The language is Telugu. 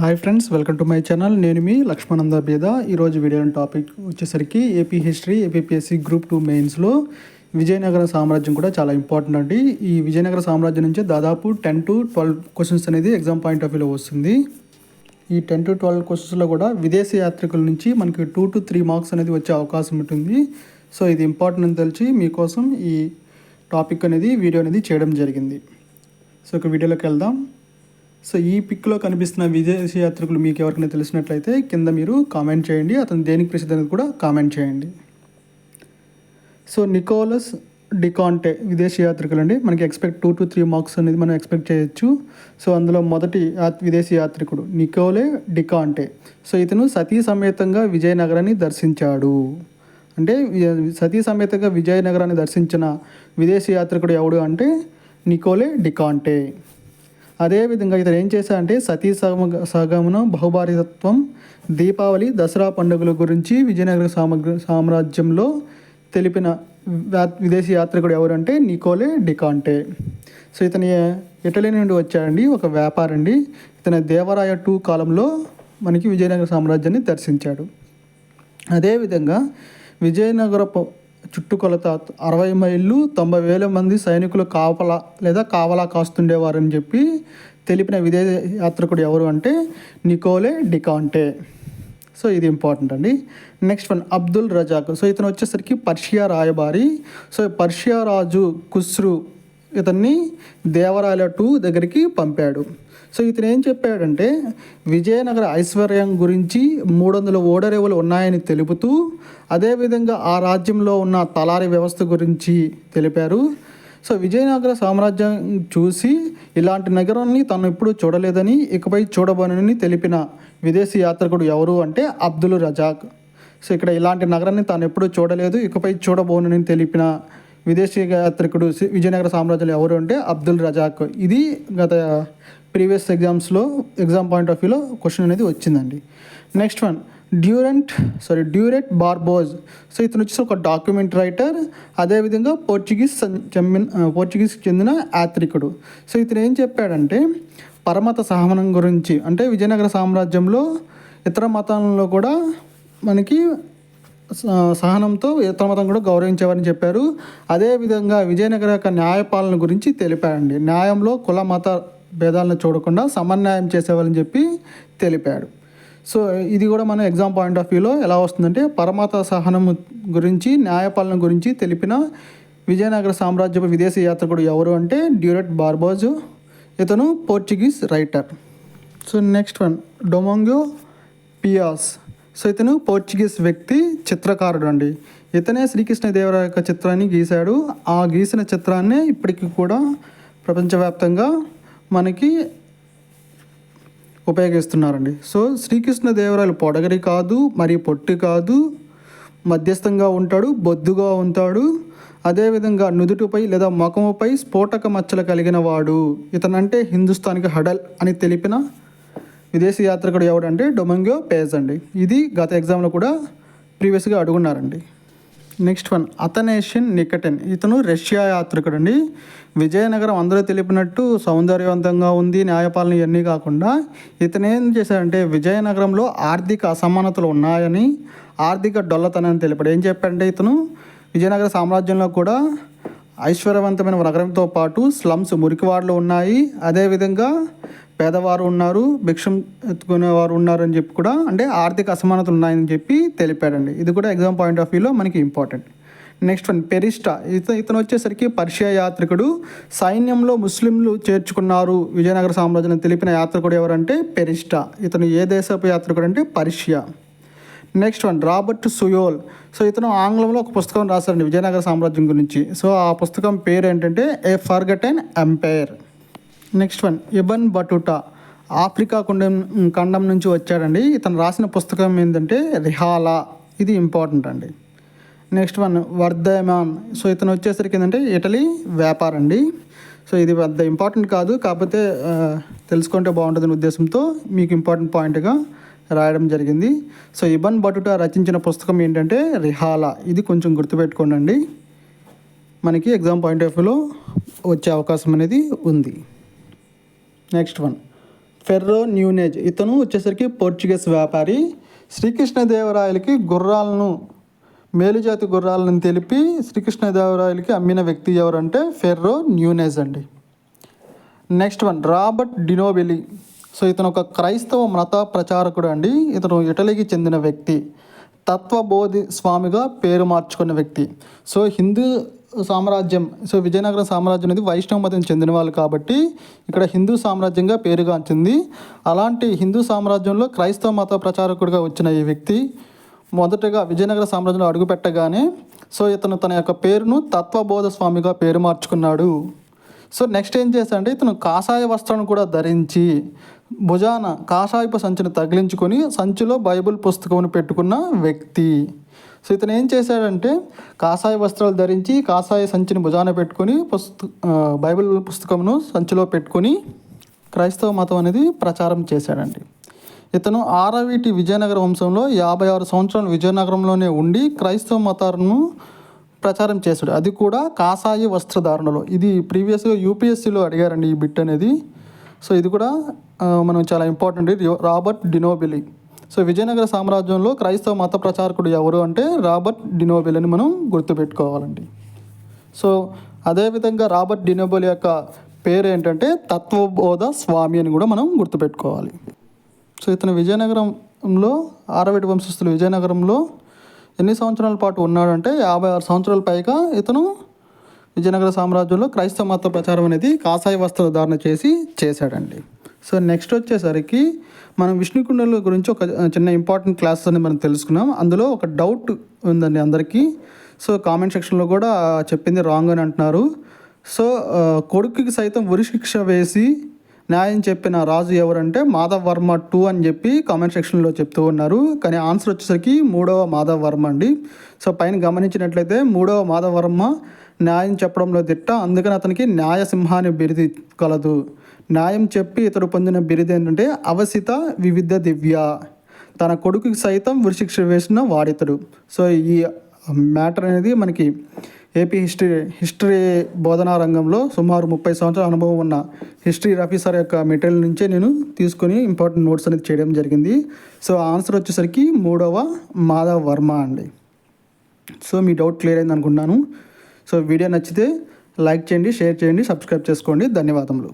Hi friends welcome to my channel నేను మీ లక్ష్మణంద బేద. ఈరోజు వీడియో టాపిక్ వచ్చేసరికి AP history APPSC group two మెయిన్స్లో విజయనగర సామ్రాజ్యం కూడా చాలా ఇంపార్టెంట్ అండి. ఈ విజయనగర సామ్రాజ్యం నుంచి దాదాపు టెన్ టు ట్వెల్వ్ క్వశ్చన్స్ అనేది ఎగ్జామ్ పాయింట్ ఆఫ్ వ్యూలో వస్తుంది. ఈ టెన్ టు ట్వెల్వ్ క్వశ్చన్స్లో కూడా విదేశీ యాత్రికుల నుంచి మనకి టూ టు త్రీ మార్క్స్ అనేది వచ్చే అవకాశం ఉంటుంది. సో ఇది ఇంపార్టెంట్ అని తెలిసి మీకోసం ఈ టాపిక్ అనేది వీడియో అనేది చేయడం జరిగింది. సో ఒక వీడియోలోకి వెళ్దాం. సో ఈ పిక్లో కనిపిస్తున్న విదేశీ యాత్రికులు మీకు ఎవరికైనా తెలిసినట్లయితే కింద మీరు కామెంట్ చేయండి. అతను దేనికి ప్రసిద్ధి అనేది కూడా కామెంట్ చేయండి. సో నికోలస్ డికాంటే విదేశీ యాత్రికులు అండి మనకి expect two to three marks అనేది మనం ఎక్స్పెక్ట్ చేయొచ్చు. సో అందులో మొదటి యాత్- విదేశీ యాత్రికుడు నికోలే డికాంటే. సో ఇతను సతీ సమేతంగా విజయనగరాన్ని దర్శించాడు. అంటే సతీ సమేతంగా విజయనగరాన్ని దర్శించిన విదేశీ యాత్రికుడు ఎవడు అంటే నికోలే డికాంటే. అదేవిధంగా ఇతను ఏం చేశాడంటే సతీ సగమ సగమనం బహుభారితత్వం దీపావళి దసరా పండుగల గురించి విజయనగర సామగ్ర సామ్రాజ్యంలో తెలిపిన విదేశీ యాత్రికుడు ఎవరంటే నికోలే డికాంటే. సో ఇతని ఇటలీ నుండి వచ్చాడండి? ఒక వ్యాపారండి. ఇతని దేవరాయ టూ కాలంలో మనకి విజయనగర సామ్రాజ్యాన్ని దర్శించాడు. అదేవిధంగా విజయనగర చుట్టుకొలత అరవై మైళ్ళు తొంభై వేల మంది సైనికులు కాపలా లేదా కావలా కాస్తుండేవారని చెప్పి తెలిపిన విదేశ యాత్రికుడు ఎవరు అంటే నికోలే డికాంటే. సో ఇది ఇంపార్టెంట్ అండి. Next one Abdul Razzaq. So ఇతను వచ్చేసరికి పర్షియా రాయబారి. సో పర్షియా రాజు కుస్రు ఇతన్ని దేవరాయల టూ దగ్గరికి పంపాడు. సో ఇతను ఏం చెప్పాడంటే విజయనగర ఐశ్వర్యం గురించి మూడు వందల ఓడరేవులు ఉన్నాయని తెలుపుతూ అదేవిధంగా ఆ రాజ్యంలో ఉన్న తలారి వ్యవస్థ గురించి తెలిపారు. సో విజయనగర సామ్రాజ్యం చూసి ఇలాంటి నగరాన్ని తను ఎప్పుడూ చూడలేదని ఇకపై చూడబోనని తెలిపిన విదేశీ యాత్రికుడు ఎవరు అంటే అబ్దుల్ రజాక్. సో ఇక్కడ ఇలాంటి నగరాన్ని తాను ఎప్పుడూ చూడలేదు ఇకపై చూడబోనని తెలిపిన విదేశీ యాత్రికుడు విజయనగర సామ్రాజ్యంలో ఎవరు అంటే అబ్దుల్ రజాక్. ఇది గత ప్రీవియస్ ఎగ్జామ్స్లో ఎగ్జామ్ పాయింట్ ఆఫ్ వ్యూలో క్వశ్చన్ అనేది వచ్చిందండి. Next one Duarte sorry Duarte Barbosa. So ఇతను వచ్చేసి ఒక డాక్యుమెంట్ రైటర్ అదేవిధంగా పోర్చుగీస్ సం- పోర్చుగీస్కి పోర్చుగీస్ చెందిన యాత్రికుడు. సో ఇతను ఏం చెప్పాడంటే పరమత సహమనం గురించి అంటే విజయనగర సామ్రాజ్యంలో ఇతర మతాలలో కూడా మనకి సహనంతో ఇతర మతం కూడా గౌరవించేవారని చెప్పారు. అదేవిధంగా విజయనగర యొక్క న్యాయపాలన గురించి తెలిపారండి న్యాయంలో కుల మత భేదాలను చూడకుండా సమన్యాయం చేసేవారని చెప్పి తెలిపాడు. సో ఇది కూడా మన ఎగ్జామ్ పాయింట్ ఆఫ్ వ్యూలో ఎలా వస్తుందంటే పరమత సహనం గురించి న్యాయపాలన గురించి తెలిపిన విజయనగర సామ్రాజ్యపు విదేశీ యాత్రికుడు ఎవరు అంటే డ్యూరెట్ బార్బోజు. ఇతను Portuguese writer. So next one. Domingo Paes. So ఇతను పోర్చుగీస్ వ్యక్తి చిత్రకారుడు అండి ఇతనే శ్రీకృష్ణదేవరాయ యొక్క చిత్రాన్ని గీశాడు. ఆ గీసిన చిత్రాన్నే ఇప్పటికీ కూడా ప్రపంచవ్యాప్తంగా మనకి ఉపయోగిస్తున్నారండి. సో శ్రీకృష్ణదేవరాయలు పొడగరి కాదు మరి పొట్టి కాదు మధ్యస్థంగా ఉంటాడు బొద్దుగా ఉంటాడు. అదేవిధంగా నుదుటిపై లేదా ముఖముపై స్ఫోటక మచ్చలు కలిగిన వాడు. ఇతనంటే హిందుస్థానికి హడల్ అని తెలిపిన విదేశీ యాత్రికుడు ఎవడంటే డొమంగో పేజ్ అండి. ఇది గత ఎగ్జామ్లో కూడా ప్రీవియస్గా అడుగున్నారండి. Next one అథనేషియన్ నికటెన్. ఇతను రష్యా యాత్రికుడు అండి విజయనగరం అందరూ తెలిపినట్టు సౌందర్యవంతంగా ఉంది న్యాయపాలన ఇవన్నీ కాకుండా. ఇతను ఏం చేశాడంటే విజయనగరంలో ఆర్థిక అసమానతలు ఉన్నాయని ఆర్థిక డొల్లతనని తెలిపాడు. ఏం చెప్పాడంటే ఇతను? విజయనగర సామ్రాజ్యంలో కూడా ఐశ్వర్యవంతమైన నగరంతో పాటు స్లమ్స్ మురికివాడలు ఉన్నాయి. అదేవిధంగా పేదవారు ఉన్నారు భిక్షం ఎత్తుకునేవారు ఉన్నారు అని చెప్పి కూడా అంటే ఆర్థిక అసమానతలు ఉన్నాయని చెప్పి తెలిపాడండి. ఇది కూడా ఎగ్జామ్ పాయింట్ ఆఫ్ వ్యూలో మనకి ఇంపార్టెంట్ నెక్స్ట్ వన్ పెరిస్టా ఇత ఇతను వచ్చేసరికి పర్షియా యాత్రికుడు. సైన్యంలో ముస్లింలు చేర్చుకున్నారు. విజయనగర సామ్రాజ్యం తెలిపిన యాత్రికుడు ఎవరంటే పెరిస్టా ఇతను ఏ దేశపు యాత్రికుడు అంటే Persia. Next one Robert Sewell so ఇతను ఆంగ్లంలో ఒక పుస్తకం రాశారండి విజయనగర సామ్రాజ్యం గురించి. సో ఆ పుస్తకం పేరు ఏంటంటే a forgotten empire next one Ibn Battuta Africa ఖండం ఖండం నుంచి వచ్చాడండి ఇతను రాసిన పుస్తకం ఏంటంటే రిహాలా ఇది ఇంపార్టెంట్ అండి నెక్స్ట్ వన్ వర్ధమాన్ సో ఇతను వచ్చేసరికి ఏంటంటే ఇటలీ వ్యాపారం అండి సో ఇది పెద్ద ఇంపార్టెంట్ కాదు. కాకపోతే తెలుసుకుంటే బాగుంటుందనే ఉద్దేశంతో మీకు ఇంపార్టెంట్ పాయింట్గా రాయడం జరిగింది. సో ఇబన్ బటుటా రచించిన పుస్తకం ఏంటంటే రిహాలా ఇది కొంచెం గుర్తుపెట్టుకోండి మనకి ఎగ్జామ్ పాయింట్ ఆఫ్ వ్యూలో వచ్చే అవకాశం అనేది ఉంది. నెక్స్ట్ వన్ ఫెర్రో న్యూనేజ్ ఇతను వచ్చేసరికి పోర్చుగీస్ వ్యాపారి. శ్రీకృష్ణదేవరాయలకి గుర్రాలను మేలుజాతి గుర్రాలను తెలిపి శ్రీకృష్ణదేవరాయలకి అమ్మిన వ్యక్తి ఎవరంటే ఫెర్రో న్యూనేజ్ అండి. Next one Robert de Nobili so ఇతను ఒక క్రైస్తవ మత ప్రచారకుడు అండి. ఇతను ఇటలీకి చెందిన వ్యక్తి. తత్వబోధి స్వామిగా పేరు మార్చుకున్న వ్యక్తి. సో హిందూ సామ్రాజ్యం. సో విజయనగరం సామ్రాజ్యం అనేది వైష్ణవ మతం చెందిన వాళ్ళు కాబట్టి ఇక్కడ హిందూ సామ్రాజ్యంగా పేరుగాంచింది అలాంటి హిందూ సామ్రాజ్యంలో క్రైస్తవ మత ప్రచారకుడిగా వచ్చిన ఈ వ్యక్తి మొదటగా విజయనగర సామ్రాజ్యంలో అడుగుపెట్టగానే సో ఇతను తన యొక్క పేరును తత్వబోధ స్వామిగా పేరు మార్చుకున్నాడు. సో నెక్స్ట్ ఏం చేశాడంటే ఇతను కాషాయ వస్త్రాన్ని కూడా ధరించి భుజాన కాషాయపు సంచిని తగిలించుకొని సంచిలో బైబిల్ పుస్తకం పెట్టుకున్న వ్యక్తి. సో ఇతను ఏం చేశాడంటే కాషాయ వస్త్రాలు ధరించి కాషాయ సంచిని భుజాన పెట్టుకొని పుస్త బైబిల్ పుస్తకమును సంచిలో పెట్టుకొని క్రైస్తవ మతం అనేది ప్రచారం చేశాడండి. ఇతను ఆరవీటి విజయనగర వంశంలో యాభై ఆరు సంవత్సరాలు విజయనగరంలోనే ఉండి క్రైస్తవ మతాలను ప్రచారం చేశాడు. అది కూడా కాషాయ వస్త్రధారణలో. ఇది ప్రీవియస్గా యూపీఎస్సీలో అడిగారండి ఈ బిట్ అనేది. సో ఇది కూడా మనం చాలా important. Robert de Nobili. So Vijayanagara సామ్రాజ్యంలో క్రైస్తవ మత ప్రచారకుడు ఎవరు అంటే రాబర్ట్ డినోబెల్ అని మనం గుర్తుపెట్టుకోవాలండి. సో అదేవిధంగా రాబర్ట్ డినోబెల్ యొక్క పేరు ఏంటంటే తత్వబోధ స్వామి అని కూడా మనం గుర్తుపెట్టుకోవాలి. సో ఇతను విజయనగరంలో ఆరవేటి వంశస్థులు విజయనగరంలో ఎన్ని సంవత్సరాల పాటు ఉన్నాడంటే యాభై ఆరు సంవత్సరాల పైగా ఇతను విజయనగర సామ్రాజ్యంలో క్రైస్తవ మత ప్రచారం అనేది కాషాయ వస్త్ర ధారణ చేసి చేశాడండి. సో నెక్స్ట్ వచ్చేసరికి మనం విష్ణుకుండల గురించి ఒక చిన్న ఇంపార్టెంట్ క్లాస్ అని మనం తెలుసుకున్నాం. అందులో ఒక డౌట్ ఉందండి అందరికీ. సో కామెంట్ సెక్షన్లో కూడా చెప్పింది రాంగ్ అని అంటున్నారు. సో కొడుకుకి సైతం ఉరిశిక్ష వేసి న్యాయం చెప్పిన రాజు ఎవరంటే మాధవ్ వర్మ టూ అని చెప్పి కామెంట్ సెక్షన్లో చెప్తూ ఉన్నారు. కానీ ఆన్సర్ వచ్చేసరికి మూడవ మాధవ్ వర్మ అండి. సో పైన గమనించినట్లయితే మూడవ మాధవ్ వర్మ న్యాయం చెప్పడంలో దిట్ట అందుకని అతనికి న్యాయసింహాన్ని బిరిది కలదు న్యాయం చెప్పి ఇతడు పొందిన బిరుదు ఏంటంటే అవసిత వివిధ దివ్య. తన కొడుకుకి సైతం వృశిక్ష వేసిన వాడితడు. సో ఈ మ్యాటర్ అనేది మనకి ఏపీ హిస్టరీ హిస్టరీ బోధనా రంగంలో సుమారు ముప్పై సంవత్సరాల అనుభవం ఉన్న హిస్టరీ రఫీసర్ యొక్క మెటీరియల్ నుంచే నేను తీసుకొని ఇంపార్టెంట్ నోట్స్ అనేది చేయడం జరిగింది. సో ఆన్సర్ వచ్చేసరికి మూడవ మాధవ్ వర్మ అండి. సో మీ డౌట్ క్లియర్ అయింది అనుకుంటున్నాను. సో వీడియో నచ్చితే లైక్ చేయండి షేర్ చేయండి సబ్స్క్రైబ్ చేసుకోండి. ధన్యవాదములు.